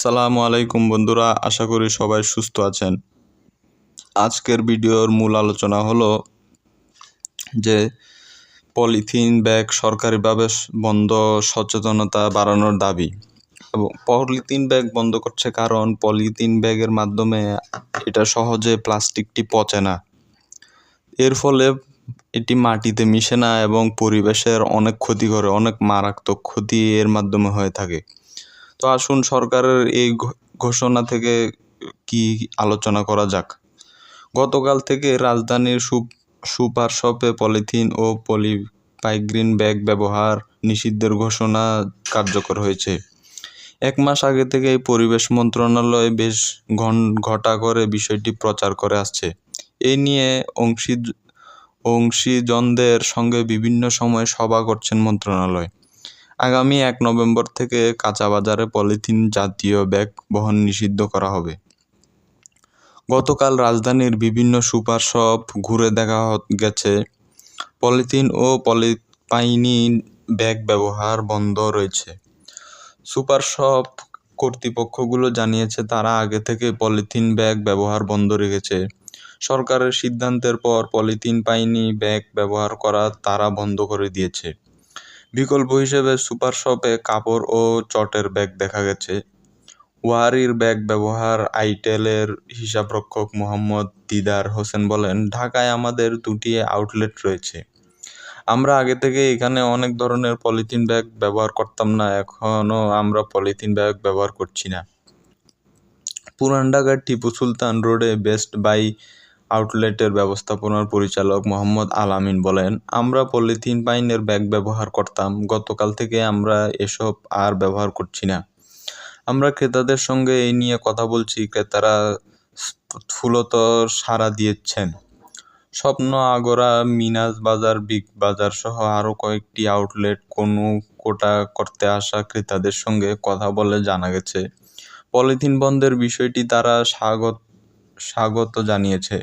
সালামু আলাইকুম বন্ধুরা, আশা করি সবাই সুস্থ আছেন। আজকের ভিডিওর মূল আলোচনা হলো যে পলিথিন ব্যাগ সরকারিভাবে বন্ধ সচেতনতা বাড়ানোর দাবি। এবং পলিথিন ব্যাগ বন্ধ করছে কারণ পলিথিন ব্যাগের মাধ্যমে এটা সহজে প্লাস্টিকটি পচে না। এর ফলে এটি মাটিতে মিশে না এবং পরিবেশের অনেক ক্ষতি করে, অনেক মারাত্মক ক্ষতি এর মাধ্যমে হয়ে থাকে। তো আসুন সরকারের এই ঘোষণা থেকে কি আলোচনা করা যাক। গতকাল থেকে রাজধানীর সুপার শপে পলিথিন ও পলি পাইগ্রিন ব্যাগ ব্যবহার নিষিদ্ধের ঘোষণা কার্যকর হয়েছে। এক মাস আগে থেকেই পরিবেশ মন্ত্রণালয় বেশ ঘন, ঘটা করে বিষয়টি প্রচার করে আসছে। এই নিয়ে অংশী অংশীজনদের সঙ্গে বিভিন্ন সময় সভা করছেন মন্ত্রণালয়। আগামী এক নভেম্বর থেকে কাঁচা বাজারে পলিথিন জাতীয় ব্যাগ বহন নিষিদ্ধ করা হবে। গতকাল রাজধানীর বিভিন্ন সুপার শপ ঘুরে দেখা গেছে, পলিথিন ও পলিপাইনি ব্যাগ ব্যবহার বন্ধ রয়েছে। সুপার শপ কর্তৃপক্ষগুলো জানিয়েছে, তারা আগে থেকে পলিথিন ব্যাগ ব্যবহার বন্ধ রেখেছে। সরকারের সিদ্ধান্তের পর পলিথিন পাইনি ব্যাগ ব্যবহার করা তারা বন্ধ করে দিয়েছে। বিকল্প হিসেবে সুপার শপে কাপড় ও চটের ব্যাগ দেখা গেছে। ওয়ারির ব্যাগ ব্যবহার আইটেলের হিসাবরক্ষক মোহাম্মদ দিদার হোসেন বলেন, ঢাকায় আমাদের দুটি আউটলেট রয়েছে। আমরা আগে থেকে এখানে অনেক ধরনের পলিথিন ব্যাগ ব্যবহার করতাম না এখনও আমরা পলিথিন ব্যাগ ব্যবহার করছি না। পুরান ঢাকার টিপু সুলতান রোডে বেস্ট বাই আউটলেটের ব্যবস্থাপনার পরিচালক মোহাম্মদ আলামিন বলেন, আমরা পলিথিন পাইনের ব্যাগ ব্যবহার করতাম, গতকাল থেকে আমরা এসব আর ব্যবহার করছি না। আমরা ক্রেতাদের সঙ্গে এই নিয়ে কথা বলছি, ক্রেতারা ফুলত সাড়া দিয়েছেন। স্বপ্ন, আগরা মিনাজ বাজার, বিগ বাজার সহ আরও কয়েকটি আউটলেট কোনো কোটা করতে আসা ক্রেতাদের সঙ্গে কথা বলে জানা গেছে। পলিথিন বন্ধের বিষয়টি তারা স্বাগত স্বাগত জানিয়েছে।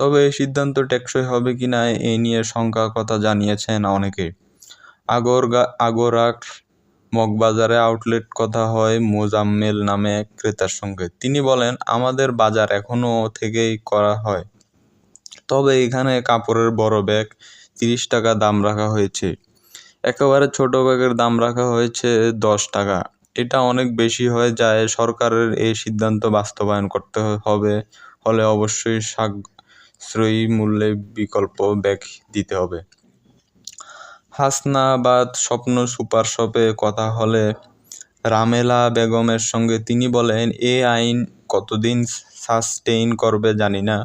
তবে এই সিদ্ধান্ত টেকসই হবে কি না এ নিয়ে শঙ্কা কথা জানিয়েছেন অনেকে। আগরগা আগরার মগবাজারে আউটলেট কথা হয় মোজাম্মেল নামে এক ক্রেতার সঙ্গে। তিনি বলেন, আমাদের বাজার এখনও থেকেই করা হয়। তবে এখানে কাপড়ের বড় ব্যাগ, তিরিশ টাকা দাম রাখা হয়েছে। একেবারে ছোট ব্যাগের দাম রাখা হয়েছে দশ টাকা। এটা অনেক বেশি হয়ে যায়। সরকারের এই সিদ্ধান্ত বাস্তবায়ন করতে হবে। হলে অবশ্যই সাশ্রয়ী মূল্যে বিকল্প ব্যাগ দিতে হবে। হাসনাবাদ স্বপ্ন সুপার শপে কথা হলে রামেলা বেগমের সঙ্গে তিনি বলেন, এ আইন কতদিন সাস্টেইন করবে জানি না।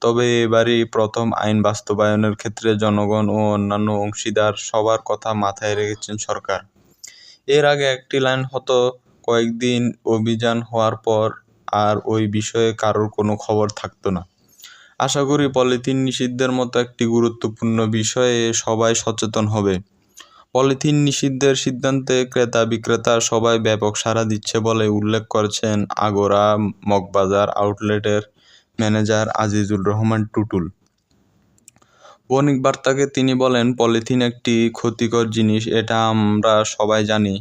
তবে এবারই প্রথম আইন বাস্তবায়নের ক্ষেত্রে জনগণ ও অন্যান্য অংশীদার সবার কথা মাথায় রেখেছেন সরকার। এর আগে একটি লাইন হতো, কয়েকদিন অভিযান হওয়ার পর আর ওই বিষয়ে কারোর কোনো খবর থাকতো না। আশা করি পলিথিন নিষিদ্ধের মতো একটি গুরুত্বপূর্ণ বিষয়ে সবাই সচেতন হবে। পলিথিন নিষিদ্ধের সিদ্ধান্তে ক্রেতা বিক্রেতা সবাই ব্যাপক সাড়া দিচ্ছে বলে উল্লেখ করেছেন আগোরা, মগবাজার আউটলেটের ম্যানেজার আজিজুর রহমান টুটুল। বণিক বার্তাকে তিনি বলেন, পলিথিন একটি ক্ষতিকর জিনিস, এটা আমরা সবাই জানি।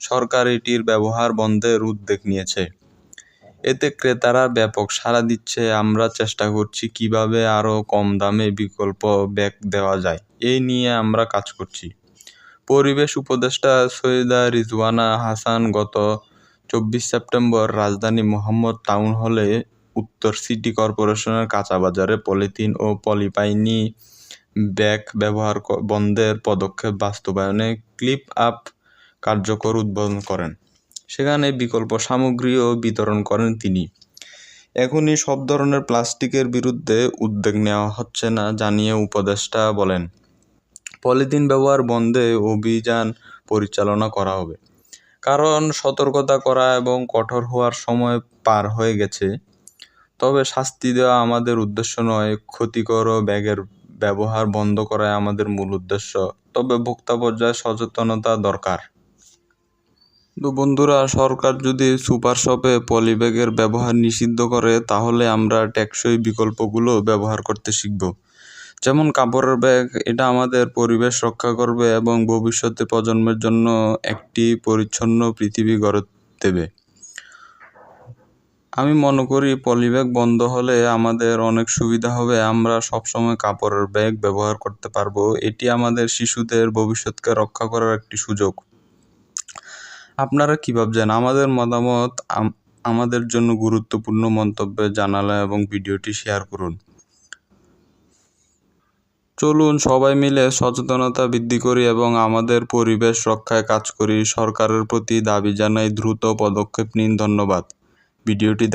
সরকার এটির ব্যবহার বন্ধের উদ্যোগ নিয়েছে। এতে ক্রেতারা ব্যাপক সাড়া দিচ্ছে। আমরা চেষ্টা করছি কীভাবে আরও কম দামে বিকল্প ব্যাগ দেওয়া যায়। এই নিয়ে আমরা কাজ করছি। পরিবেশ উপদেষ্টা সৈয়দা রিজওয়ানা হাসান গত চব্বিশ সেপ্টেম্বর রাজধানী মোহাম্মদ টাউন হলে উত্তর সিটি কর্পোরেশনের কাঁচা বাজারে পলিথিন ও পলিপাইনি ব্যাগ ব্যবহার বন্ধের পদক্ষেপ বাস্তবায়নে ক্লিপ আপ কার্যকর উদ্বোধন করেন। সেখানে বিকল্প সামগ্রীও বিতরণ করেন তিনি। এখনই সব ধরনের প্লাস্টিকের বিরুদ্ধে উদ্যোগ নেওয়া হচ্ছে না জানিয়ে উপদেষ্টা বলেন। পলিথিন ব্যবহার বন্ধে অভিযান পরিচালনা করা হবে। কারণ সতর্কতা করা এবং কঠোর হওয়ার সময় পার হয়ে গেছে। তবে শাস্তি দেওয়া আমাদের উদ্দেশ্য নয়, ক্ষতিকর ব্যাগের ব্যবহার বন্ধ করাই আমাদের মূল উদ্দেশ্য। তবে ভোক্তা পর্যায়ে সচেতনতা দরকার। তো বন্ধুরা, সরকার যদি সুপার শপে পলিব্যাগের ব্যবহার নিষিদ্ধ করে, তাহলে আমরা টেকসই বিকল্পগুলো ব্যবহার করতে শিখব। যেমন কাপড়ের ব্যাগ, এটা আমাদের পরিবেশ রক্ষা করবে এবং ভবিষ্যতে প্রজন্মের জন্য একটি পরিচ্ছন্ন পৃথিবী গড়ে দেবে। আমি মনে করি পলিব্যাগ বন্ধ হলে আমাদের অনেক সুবিধা হবে। আমরা সবসময় কাপড়ের ব্যাগ ব্যবহার করতে পারব। এটি আমাদের শিশুদের ভবিষ্যৎকে রক্ষা করার একটি সুযোগ। আপনারা কী ভাবছেন? আমাদের মতামত, আম- আমাদের জন্য গুরুত্বপূর্ণ মন্তব্যে জানালা এবং ভিডিওটি শেয়ার করুন। চলুন সবাই মিলে সচেতনতা বৃদ্ধি করি এবং আমাদের পরিবেশ রক্ষায় কাজ করি। সরকারের প্রতি দাবি জানাই দ্রুত পদক্ষেপ নিন। ধন্যবাদ। ভিডিওটি